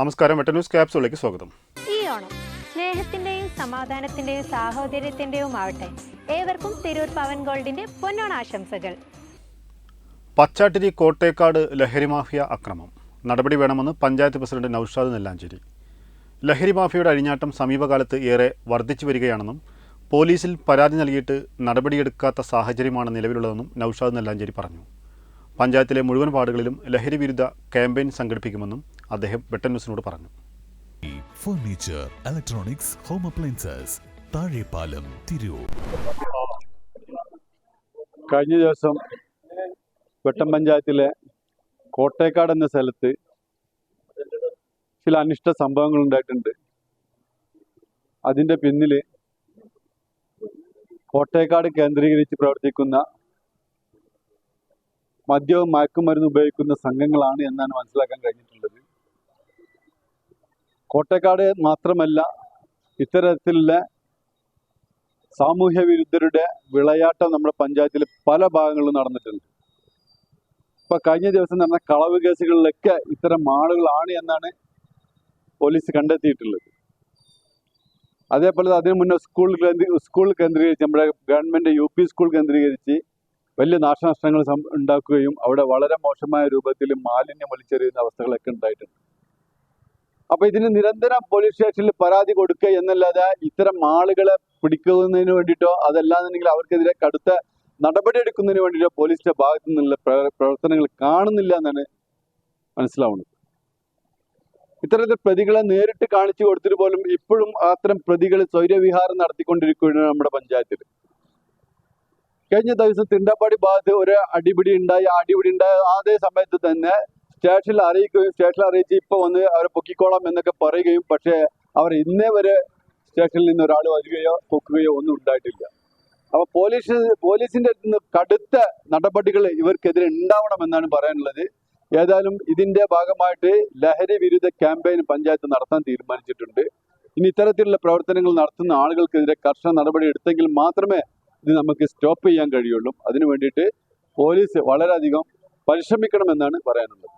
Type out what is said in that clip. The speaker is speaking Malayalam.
നമസ്കാരം വെട്ട ന്യൂസ് ക്യാപ്സുകളിലേക്ക് സ്വാഗതം. ഈ ഓണം സ്നേഹത്തിന്റെയും സമാധാനത്തിന്റെയും സാഹോദര്യത്തിന്റെയും ആവട്ടെ ഏവർക്കും തിരൂർ പവൻ ഗോൾഡിന്റെ പൊന്നോണാശംസകൾ പച്ചാട്ടിരി കോട്ടേക്കാട് ലഹരി മാഫിയ അക്രമം. നടപടി വേണമെന്ന് പഞ്ചായത്ത് പ്രസിഡന്റ് നൌഷാദ് നെല്ലാഞ്ചേരി. ലഹരി മാഫിയയുടെ അഴിഞ്ഞാട്ടം സമീപകാലത്ത് ഏറെ വർദ്ധിച്ചു വരികയാണെന്നും പോലീസിൽ പരാതി നൽകിയിട്ട് നടപടിയെടുക്കാത്ത സാഹചര്യമാണ് നിലവിലുള്ളതെന്നും നൌഷാദ് നെല്ലാഞ്ചേരി പറഞ്ഞു. പഞ്ചായത്തിലെ മുഴുവൻ വാർഡുകളിലും ലഹരി വിരുദ്ധ ക്യാമ്പയിൻ സംഘടിപ്പിക്കുമെന്നും അദ്ദേഹം വെട്ടൻ ന്യൂസിനോട് പറഞ്ഞു. Furniture electronics home appliances Thazhepalam Tirur. കഴിഞ്ഞ ദിവസം വെട്ടം പഞ്ചായത്തിലെ കോട്ടേക്കാട് എന്ന സ്ഥലത്ത് ചില അനിഷ്ട സംഭവങ്ങൾ ഉണ്ടായിട്ടുണ്ട്. അതിന്റെ പിന്നിൽ കോട്ടേക്കാട് കേന്ദ്രീകരിച്ച് പ്രവർത്തിക്കുന്ന മദ്യവും മയക്കുമരുന്ന് ഉപയോഗിക്കുന്ന സംഘങ്ങളാണ് എന്നാണ് മനസ്സിലാക്കാൻ കഴിഞ്ഞിട്ടുള്ളത്. കോട്ടേക്കാട് മാത്രമല്ല ഇത്തരത്തിലുള്ള സാമൂഹ്യ വിരുദ്ധരുടെ വിളയാട്ടം നമ്മുടെ പഞ്ചായത്തിൽ പല ഭാഗങ്ങളിലും നടന്നിട്ടുണ്ട്. ഇപ്പൊ കഴിഞ്ഞ ദിവസം നടന്ന കളവ് കേസുകളിലൊക്കെ ഇത്തരം ആളുകളാണ് എന്നാണ് പോലീസ് കണ്ടെത്തിയിട്ടുള്ളത്. അതേപോലെ അതിനു മുന്നേ സ്കൂൾ സ്കൂൾ കേന്ദ്രീകരിച്ച് നമ്മുടെ ഗവൺമെന്റ് യു പി സ്കൂൾ കേന്ദ്രീകരിച്ച് വലിയ നാശനഷ്ടങ്ങൾ ഉണ്ടാക്കുകയും അവിടെ വളരെ മോശമായ രൂപത്തിൽ മാലിന്യം വലിച്ചെറിയുന്ന അവസ്ഥകളൊക്കെ ഉണ്ടായിട്ടുണ്ട്. അപ്പൊ ഇതിന് നിരന്തരം പോലീസ് സ്റ്റേഷനിൽ പരാതി കൊടുക്കുക എന്നല്ലാതെ ഇത്തരം ആളുകളെ പിടിക്കുന്നതിന് വേണ്ടിയിട്ടോ അതല്ലാന്നുണ്ടെങ്കിൽ അവർക്കെതിരെ കടുത്ത നടപടി എടുക്കുന്നതിന് വേണ്ടിയിട്ടോ പോലീസിന്റെ ഭാഗത്തു നിന്നുള്ള പ്രവർത്തനങ്ങൾ കാണുന്നില്ല എന്നാണ് മനസ്സിലാവുന്നത്. ഇത്തരത്തിൽ പ്രതികളെ നേരിട്ട് കാണിച്ചു കൊടുത്തിട്ട് പോലും ഇപ്പോഴും അത്തരം പ്രതികൾ സ്വൈര്യവിഹാരം നടത്തിക്കൊണ്ടിരിക്കുകയാണ് നമ്മുടെ പഞ്ചായത്തിൽ കഴിഞ്ഞ ദിവസം തിണ്ടപ്പാടി ഭാഗത്ത് ഒരു അടിപിടി ഉണ്ടായി അടിപിടി ഉണ്ടായ അതേ സമയത്ത് തന്നെ സ്റ്റേഷനിൽ അറിയിക്കുകയും സ്റ്റേഷനിൽ അറിയിച്ച് ഇപ്പൊ വന്ന് അവർ പൊക്കിക്കോളാം എന്നൊക്കെ പറയുകയും പക്ഷേ അവർ ഇന്നേ വരെ സ്റ്റേഷനിൽ നിന്ന് ഒരാൾ വരികയോ പൊക്കുകയോ ഒന്നും ഉണ്ടായിട്ടില്ല. അപ്പൊ പോലീസ് പോലീസിന്റെ കടുത്ത നടപടികൾ ഇവർക്കെതിരെ ഉണ്ടാവണമെന്നാണ് പറയാനുള്ളത്. ഏതായാലും ഇതിന്റെ ഭാഗമായിട്ട് ലഹരി വിരുദ്ധ ക്യാമ്പയിൻ പഞ്ചായത്ത് നടത്താൻ തീരുമാനിച്ചിട്ടുണ്ട്. ഇനി ഇത്തരത്തിലുള്ള പ്രവർത്തനങ്ങൾ നടത്തുന്ന ആളുകൾക്കെതിരെ കർശന നടപടി എടുത്തെങ്കിൽ മാത്രമേ ഇത് നമുക്ക് സ്റ്റോപ്പ് ചെയ്യാൻ കഴിയുള്ളൂ. അതിനു വേണ്ടിയിട്ട് പോലീസ് വളരെയധികം പരിശ്രമിക്കണമെന്നാണ് പറയാനുള്ളത്.